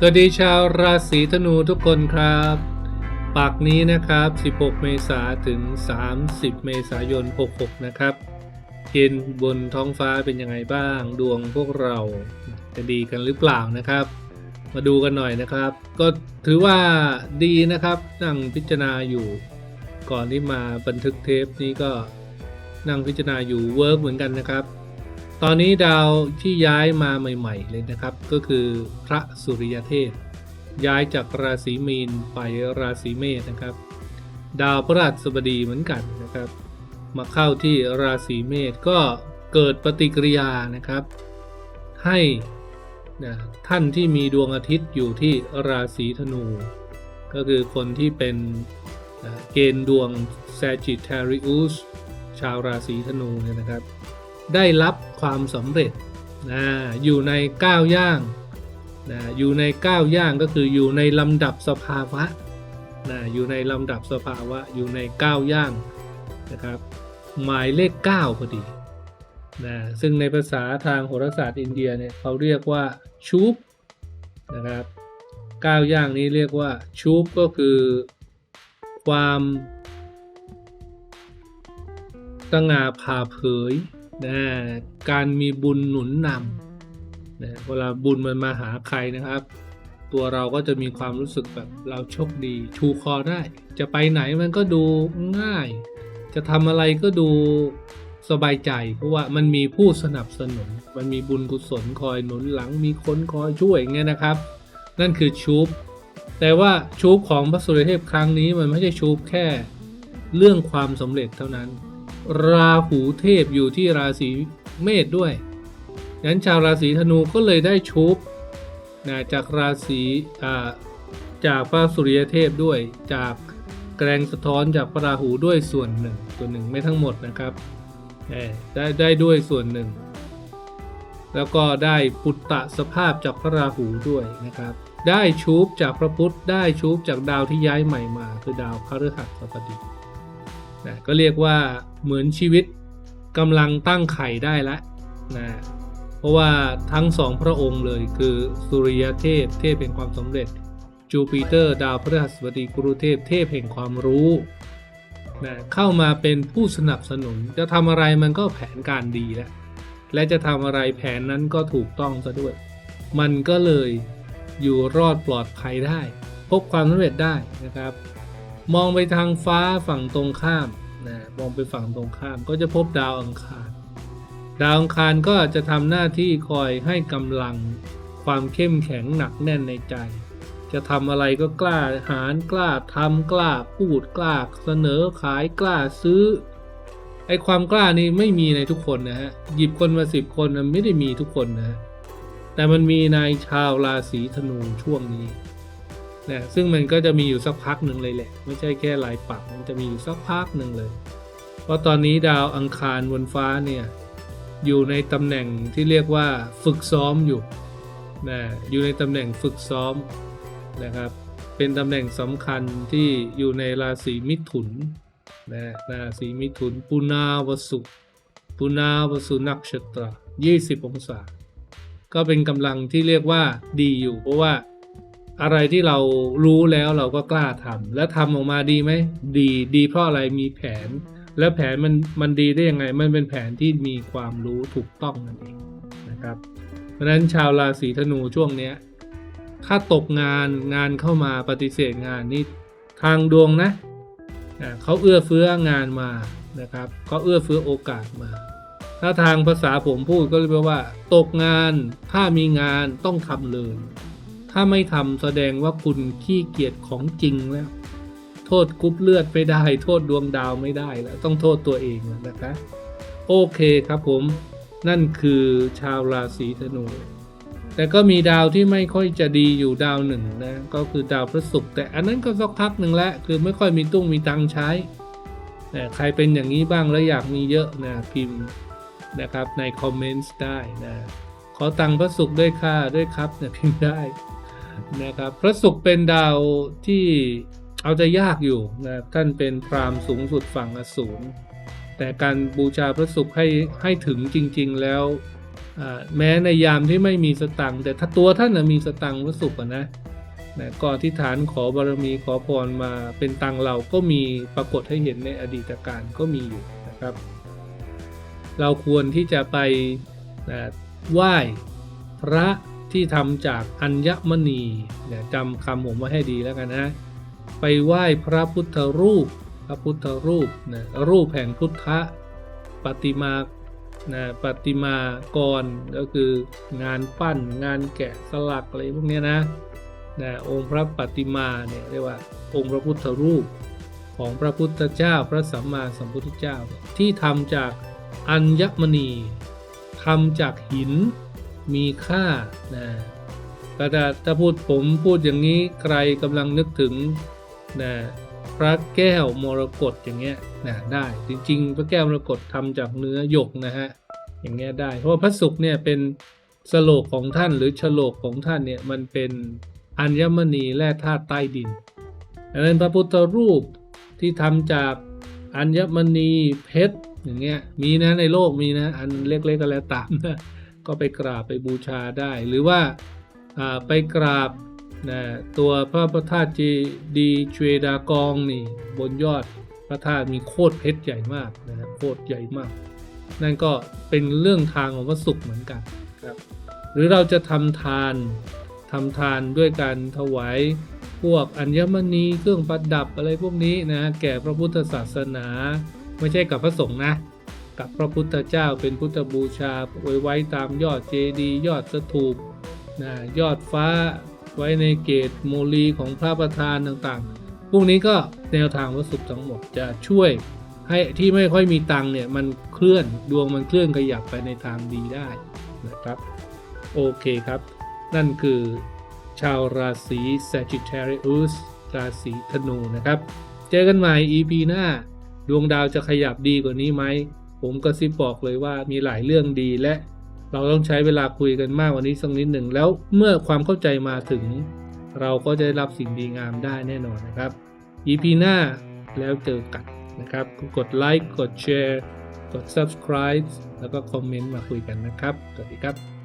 สวัสดีชาวราศีธนูทุกคนครับปักนี้นะครับ 16 เมษาถึง 30 เมษายน 66 นะครับ เกณฑ์บนท้องฟ้าเป็นยังไงบ้าง ดวงพวกเราจะดีกันหรือเปล่านะครับ มาดูกันหน่อยนะครับ ก็ถือว่าดีนะครับนั่งพิจารณาอยู่ก่อนที่มาบันทึกเทปนี้ก็นั่งพิจารณาอยู่เวิร์กเหมือนกันนะครับ ตอนนี้ดาวที่ย้ายมาใหม่ ๆ เลยนะครับ ก็คือพระสุริยเทพย้ายจากราศีมีนไปราศีเมษนะครับ ดาวพฤหัสบดีเหมือนกันนะครับ มาเข้าที่ราศีเมษก็เกิดปฏิกิริยานะครับ ให้ท่านที่มีดวงอาทิตย์อยู่ที่ราศีธนู ก็คือคนที่เป็นเกณฑ์ดวง Sagittarius ชาวราศีธนูเนี่ยนะครับ ได้รับความสำเร็จนะอยู่ในก้าวย่างนะอยู่ในก้าวย่างก็คืออยู่ในลำดับสภาวะนะอยู่ในลำดับสภาวะอยู่ในก้าวย่างนะครับหมายเลข 9 พอดีนะซึ่งในภาษาทางโหราศาสตร์อินเดียเนี่ยเขาเรียกว่าชูปนะครับก้าวย่างนี้เรียกว่าชูปก็คือความสง่าผ่าเผย นะการมีบุญหนุนนำนะเวลาบุญมันมาหาใครนะครับ ตัวเราก็จะมีความรู้สึกแบบเราโชคดีชูคอได้ จะไปไหนมันก็ดูง่าย จะทำอะไรก็ดูสบายใจ เพราะว่ามันมีผู้สนับสนุน มันมีบุญกุศลคอยหนุนหลังมีคนคอยช่วยอย่างเงี้ยนะครับ นั่นคือชูปแต่ว่าชูปของพระสุริเทพครั้งนี้มันไม่ใช่ชูปแค่เรื่องความสำเร็จเท่านั้น ราหูเทพอยู่ที่ราศีเมษด้วยงั้นชาวราศีธนูก็เลยได้ชูปนะจากราศีจากพระสุริยเทพด้วย จากแกรงสะท้อนจากพระราหูด้วยส่วนหนึ่ง ส่วนหนึ่งไม่ทั้งหมดนะครับได้ได้ด้วยส่วนหนึ่ง แล้วก็ได้ปุตตะสภาพจากพระราหูด้วยนะครับ ได้ชูปจากพระพุธได้ชูปจากดาวที่ย้ายใหม่มา คือดาวพฤหัสบดี นะก็เรียกว่าเหมือนชีวิตกำลังตั้งไข่ได้แล้วนะเพราะว่าทั้งสองพระองค์เลยคือสุริยเทพเทพแห่งความสำเร็จ จูปิเตอร์ ดาวพฤหัสบดีกรุเทพเทพแห่งความรู้นะเข้ามาเป็นผู้สนับสนุนจะทำอะไรมันก็แผนการดีแล้วและจะทำอะไรแผนนั้นก็ถูกต้องซะด้วย มันก็เลยอยู่รอดปลอดภัยได้ พบความสำเร็จได้นะครับ มองไปทางฟ้าฝั่งตรงข้ามนะมองไปฝั่งตรงข้ามก็จะพบดาวอังคาร ดาวอังคารก็จะทำหน้าที่คอยให้กำลังความเข้มแข็งหนักแน่นในใจ จะทำอะไรก็กล้าหาญกล้าทำกล้าพูดกล้าเสนอขายกล้าซื้อไอความกล้านี่ไม่มีในทุกคนนะฮะหยิบคนมาสิบคนมันไม่ได้มีทุกคนนะฮะแต่มันมีในชาวราศีธนูช่วงนี้ นะซึ่งมันก็จะมีอยู่สักพักหนึ่งเลยแหละ ไม่ใช่แค่รายปักมันจะมีอยู่สักพักหนึ่งเลย เพราะตอนนี้ดาวอังคารบนฟ้าเนี่ยอยู่ในตำแหน่งที่เรียกว่าฝึกซ้อมอยู่นะอยู่ในตำแหน่งฝึกซ้อมนะครับ เป็นตำแหน่งสำคัญที่อยู่ในราศีมิถุนนะราศีมิถุนปุนาวสุปุนาวสุนักชตรา20 องศา ก็เป็นกำลังที่เรียกว่าดีอยู่เพราะว่า อะไรที่เรารู้แล้วเราก็กล้าทำและทำออกมาดีไหมดีดีเพราะอะไรมีแผน และแผนมันมันดีได้ยังไง มันเป็นแผนที่มีความรู้ถูกต้องนั่นเองนะครับ เพราะฉะนั้นชาวราศีธนูช่วงเนี้ยถ้าตกงานงานเข้ามาปฏิเสธงานนี่ทางดวงนะอ่าเขาเอื้อเฟื้องานมานะครับเขาเอื้อเฟื้อโอกาสมา ถ้าทางภาษาผมพูดก็เรียกว่า ตกงานถ้ามีงานต้องทำเลย ถ้าไม่ทำแสดงว่าคุณขี้เกียจของจริงแล้ว โทษกรุ๊ปเลือดไม่ได้ โทษดวงดาวไม่ได้แล้วต้องโทษตัวเองนะคะโอเคครับผม นั่นคือชาวราศีธนู แต่ก็มีดาวที่ไม่ค่อยจะดีอยู่ดาวหนึ่งนะ ก็คือดาวพระศุกร์แต่อันนั้นก็สักพักหนึ่งแล้ว คือไม่ค่อยมีตุ้งมีตังใช้แต่ใครเป็นอย่างนี้บ้างแล้วอยากมีเยอะนะพิมพ์นะครับในคอมเมนต์ได้นะขอตังค์พระศุกร์ด้วยค่ะด้วยครับเนี่ยพิมพ์ได้ นะครับพระศุกร์เป็นดาวที่เอาใจยากอยู่นะท่านเป็นพรามสูงสุดฝั่งอสูรแต่การบูชาพระศุกร์ให้ให้ถึงจริง ๆ แล้วแม้ในยามที่ไม่มีสตังแต่ถ้าตัวท่านมีสตังพระสุขอะนะนะก็อธิษฐานขอบารมีขอพรมาเป็นตังเราก็มีปรากฏให้เห็นในอดีตการก็มีอยู่นะครับ เราควรที่จะไปนะไหว้พระ ที่ทำจากอัญมณีเนี่ยจำคำผมไว้ให้ดีแล้วกันนะไปไหว้พระพุทธรูป พระพุทธรูปนะรูปแห่งพุทธะปฏิมานะปฏิมากรก็คืองานปั้นงานแกะสลักอะไรพวกเนี้ยนะนะองค์พระปฏิมาเนี่ยเรียกว่าองค์พระพุทธรูปของพระพุทธเจ้าพระสัมมาสัมพุทธเจ้า ที่ทำจากอัญมณีทำจากหิน มีค่านะก็ถ้าถ้าพูดผมพูดอย่างนี้ใครกำลังนึกถึงนะพระแก้วมรกตอย่างเงี้ยนะได้จริงๆ พระแก้วมรกตทำจากเนื้อหยกนะฮะอย่างเงี้ยได้เพราะว่าพระศุกร์เนี่ยเป็นสโลกของท่านหรือฉลกของท่านเนี่ยมันเป็นอัญมณีแร่ธาตุใต้ดินดังนั้นพระพุทธรูปที่ทำจากอัญมณีเพชรอย่างเงี้ยมีนะในโลกมีนะอันเล็กๆก็แล้วตามนะ ก็ไปกราบไปบูชาได้ หรือว่าอ่าไปกราบนะตัวพระประธาตุเจดีย์ชเวดากองนี่บนยอดพระธาตุมีโคตรเพชรใหญ่มากนะโคตรใหญ่มาก นั่นก็เป็นเรื่องทางของพระศุกร์เหมือนกันครับหรือเราจะทำทานทำทานด้วยการถวายพวกอัญมณีเครื่องประดับอะไรพวกนี้นะแก่พระพุทธศาสนา ไม่ใช่กับพระสงฆ์นะ กับพระพุทธเจ้าเป็นพุทธบูชาไว้ไว้ตามยอดเจดีย์ยอดสถูปนะยอดฟ้าไว้ในเกตโมลีของพระประธานต่างๆ พวกนี้ก็แนวทางวัสดุทั้งหมดจะช่วยให้ที่ไม่ค่อยมีตังเนี่ยมันเคลื่อนดวงมันเคลื่อนขยับไปในทางดีได้นะครับโอเคครับ นั่นคือชาวราศี Sagittarius ราศีธนูนะครับ เจอกันใหม่ EP หน้า ดวงดาวจะขยับดีกว่านี้ไหม ผมก็ซิบบอกเลยว่ามีหลายเรื่องดีและเราต้องใช้เวลาคุยกันมากวันนี้สักนิดหนึ่งแล้วเมื่อความเข้าใจมาถึง เราก็จะได้รับสิ่งดีงามได้แน่นอนนะครับ EP หน้าแล้วเจอกันนะครับ กดไลค์กดแชร์กด subscribe แล้วก็คอมเมนต์มาคุยกันนะครับ สวัสดีครับ